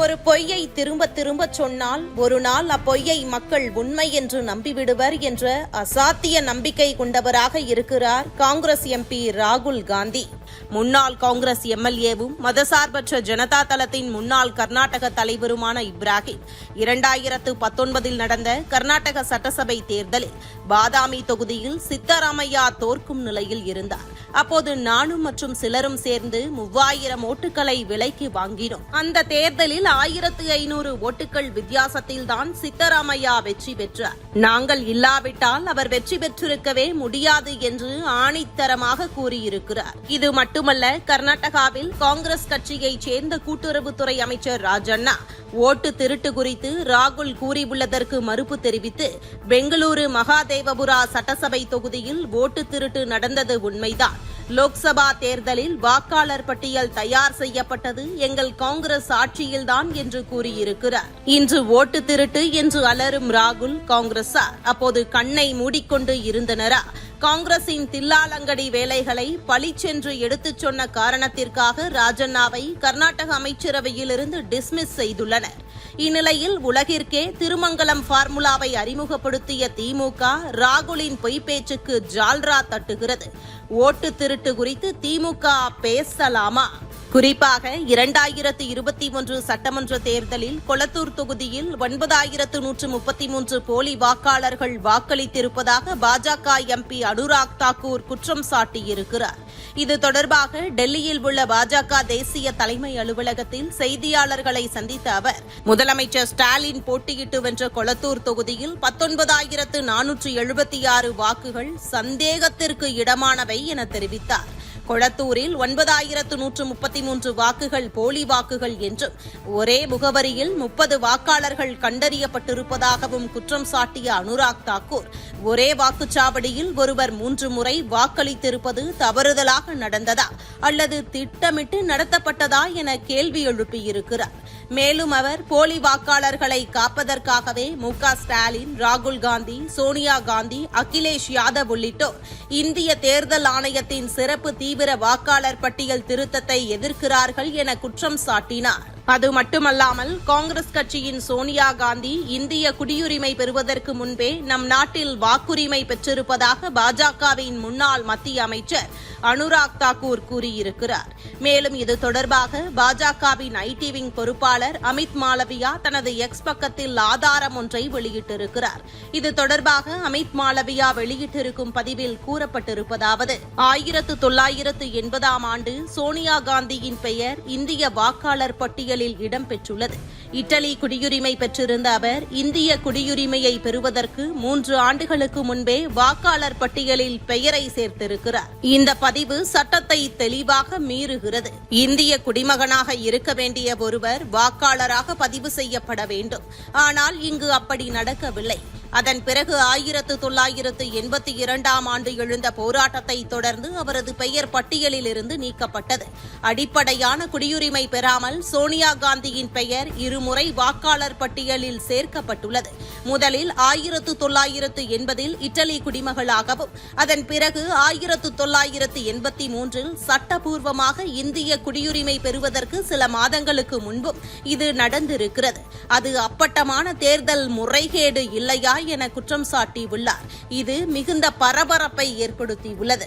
ஒரு பொய்யை திரும்ப திரும்ப சொன்னால் ஒரு நாள் அப்பொய்யை மக்கள் உண்மை என்று நம்பிவிடுவர் என்ற அசாத்திய நம்பிக்கை கொண்டவராக இருக்கிறார் காங்கிரஸ் எம்பி ராகுல் காந்தி. முன்னாள் காங்கிரஸ் எம்எல்ஏவும் மதசார்பற்ற ஜனதா தளத்தின் முன்னாள் கர்நாடக தலைவருமான இப்ராஹிம். இரண்டாயிரத்து பத்தொன்பதில் நடந்த கர்நாடக சட்டசபை தேர்தலில் பாதாமி தொகுதியில் சித்தராமையா தோற்கும் நிலையில் இருந்தார். அப்போது நானும் மற்றும் சிலரும் சேர்ந்து மூவாயிரம் ஓட்டுகளை விலைக்கு வாங்கினோம். அந்த தேர்தலில் ஆயிரத்து ஐநூறு ஓட்டுகள் வித்தியாசத்தில் தான் சித்தராமையா வெற்றி பெற்றார். நாங்கள் இல்லாவிட்டால் அவர் வெற்றி பெற்றிருக்கவே முடியாது என்று ஆணித்தரமாக கூறியிருக்கிறார். இது மட்டும் மட்டுமல்ல கர்நாடகாவில் காங்கிரஸ் கட்சியைச் சேர்ந்த கூட்டுறவுத்துறை அமைச்சர் ராஜண்ணா ஓட்டு திருட்டு குறித்து ராகுல் கூறியுள்ளதற்கு மறுப்பு தெரிவித்து பெங்களூரு மகாதேவபுரா சட்டசபை தொகுதியில் ஓட்டு திருட்டு நடந்தது உண்மைதான். லோக்சபா தேர்தலில் வாக்காளர் பட்டியல் தயார் செய்யப்பட்டது எங்கள் காங்கிரஸ் ஆட்சியில்தான் என்று கூறியிருக்கிறார். இன்று ஓட்டு திருட்டு என்று அலரும் ராகுல் காங்கிரசார் அப்போது கண்ணை மூடிக்கொண்டு இருந்தனரா? காங்கிரசின் தில்லாலங்கடி வேலைகளை பழிச்சென்று எடுத்துச் சொன்ன காரணத்திற்காக ராஜண்ணாவை கர்நாடக அமைச்சரவையிலிருந்து டிஸ்மிஸ் செய்துள்ளனர் இந்நிலையில் உலகிற்கே திருமங்கலம் ஃபார்முலாவை அறிமுகப்படுத்திய திமுக ராகுலின் பொய்ப்பேச்சுக்கு ஜால்ரா தட்டுகிறது. ஓட்டு திருட்டு குறித்து திமுக பேசலாமா? குறிப்பாக இரண்டாயிரத்து இருபத்தி ஒன்று சட்டமன்ற தேர்தலில் கொளத்தூர் தொகுதியில் ஒன்பதாயிரத்து நூற்று முப்பத்தி மூன்று போலி வாக்காளர்கள் வாக்களித்திருப்பதாக பாஜக எம்பி அனுராக் தாக்கூர் குற்றம் சாட்டியிருக்கிறார். இது தொடர்பாக டெல்லியில் உள்ள பாஜக தேசிய தலைமை அலுவலகத்தில் செய்தியாளர்களை சந்தித்த அவர் முதலமைச்சர் ஸ்டாலின் போட்டியிட்டு வென்ற கொளத்தூர் தொகுதியில் பத்தொன்பதாயிரத்து நானூற்று எழுபத்தி ஆறு வாக்குகள் சந்தேகத்திற்கு இடமானவை என தெரிவித்தார். கொளத்தூரில் ஒன்பதாயிரத்து நூற்று முப்பத்தி மூன்று வாக்குகள் போலி வாக்குகள் என்றும் ஒரே முகவரியில் முப்பது வாக்காளர்கள் கண்டறியப்பட்டிருப்பதாகவும் குற்றம் சாட்டிய அனுராக் தாக்கூர் ஒரே வாக்குச்சாவடியில் ஒருவர் மூன்று முறை வாக்களித்திருப்பது தவறுதலாக நடந்ததா அல்லது திட்டமிட்டு நடத்தப்பட்டதா என கேள்வி எழுப்பியிருக்கிறார். மேலும் அவர் போலி வாக்காளர்களை காப்பதற்காகவே மு க ஸ்டாலின் ராகுல் காந்தி சோனியா காந்தி அகிலேஷ் யாதவ் உள்ளிட்டோர் இந்திய தேர்தல் ஆணையத்தின் சிறப்பு தீவிர வாக்காளர் பட்டியல் திருத்தத்தை எதிர்க்கிறார்கள் என குற்றம் சாட்டினார். அது மட்டுமல்லாமல் காங்கிரஸ் கட்சியின் சோனியா காந்தி இந்திய குடியுரிமை பெறுவதற்கு முன்பே நம் நாட்டில் வாக்குரிமை பெற்றிருப்பதாக பாஜகவின் முன்னாள் மத்திய அமைச்சர் அனுராக் தாக்கூர் கூறியிருக்கிறார். மேலும் இது தொடர்பாக பாஜகவின் ஐடி விங் பொறுப்பாளர் அமித் மாலவியா தனது எக்ஸ் பக்கத்தில் ஆதாரம் ஒன்றை வெளியிட்டிருக்கிறார். இது தொடர்பாக அமித் மாலவியா வெளியிட்டிருக்கும் பதிவில் கூறப்பட்டிருப்பதாவது ஆயிரத்து தொள்ளாயிரத்து எண்பதாம் ஆண்டு சோனியா காந்தியின் பெயர் இந்திய வாக்காளர் பட்டியல் பட்டியலில் இடம்பெற்றுள்ளது. இட்டலி குடியுரிமை பெற்றிருந்த அவர் இந்திய குடியுரிமையை பெறுவதற்கு மூன்று ஆண்டுகளுக்கு முன்பே வாக்காளர் பட்டியலில் பெயரை சேர்த்திருக்கிறார். இந்த பதிவு சட்டத்தை தெளிவாக மீறுகிறது. இந்திய குடிமகனாக இருக்க வேண்டிய ஒருவர் வாக்காளராக பதிவு செய்யப்பட வேண்டும். ஆனால் இங்கு அப்படி நடக்கவில்லை. அதன் பிறகு ஆயிரத்து தொள்ளாயிரத்து எண்பத்தி இரண்டாம் ஆண்டு எழுந்த போராட்டத்தை தொடர்ந்து அவரது பெயர் பட்டியலில் இருந்து நீக்கப்பட்டது. அடிப்படையான குடியுரிமை பெறாமல் சோனியா காந்தியின் பெயர் இருமுறை வாக்காளர் பட்டியலில் சேர்க்கப்பட்டுள்ளது. முதலில் ஆயிரத்து தொள்ளாயிரத்து எண்பதில் இட்டலி குடிமகளாகவும் அதன் பிறகு ஆயிரத்து தொள்ளாயிரத்து எண்பத்தி மூன்றில் சட்டபூர்வமாக இந்திய குடியுரிமை பெறுவதற்கு சில மாதங்களுக்கு முன்பும் இது நடந்திருக்கிறது. அது அப்பட்டமான தேர்தல் முறைகேடு இல்லையா என குற்றம் சாட்டியுள்ளார். இது மிகுந்த பரபரப்பை ஏற்படுத்தியுள்ளது.